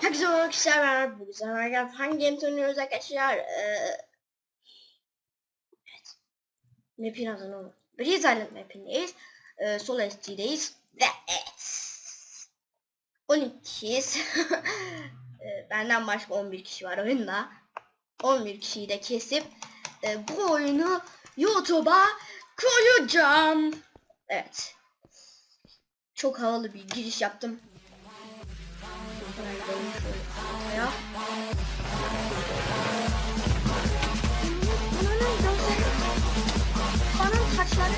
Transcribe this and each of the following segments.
Herkese merhaba arkadaşlar ben bugün sizlerle hangi game oynuyoruz arkadaşlar? Ee, evet. Map'in adını unuttum. Breeze Island map'indeyiz. Ee, Sol ST'deyiz. Ve evet. 12'yiz. ee, benden başka 11 kişi var oyunda. 11 kişiyi de kesip e, bu oyunu YouTube'a koyacağım. Evet. Çok havalı bir giriş yaptım. Ya. Ananın gözleri. Ananın saçları.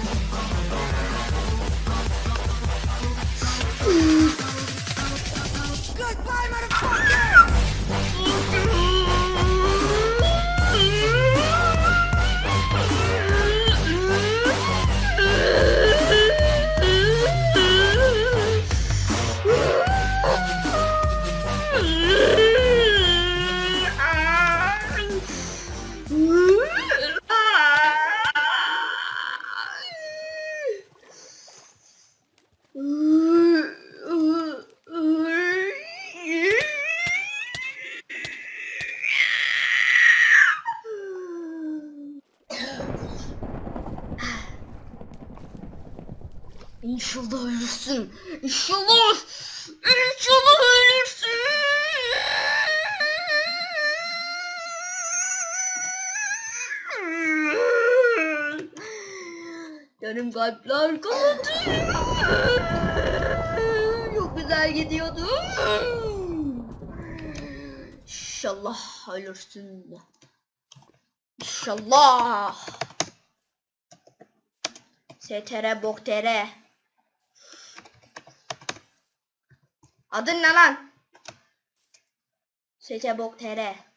İnşallah ölürsün. İnşallah. İnşallah ölürsün. Yarım kalpler kaldı. Çok güzel gidiyordu. İnşallah ölürsün. İnşallah. STR boktere. Adın ne lan? ST boktere.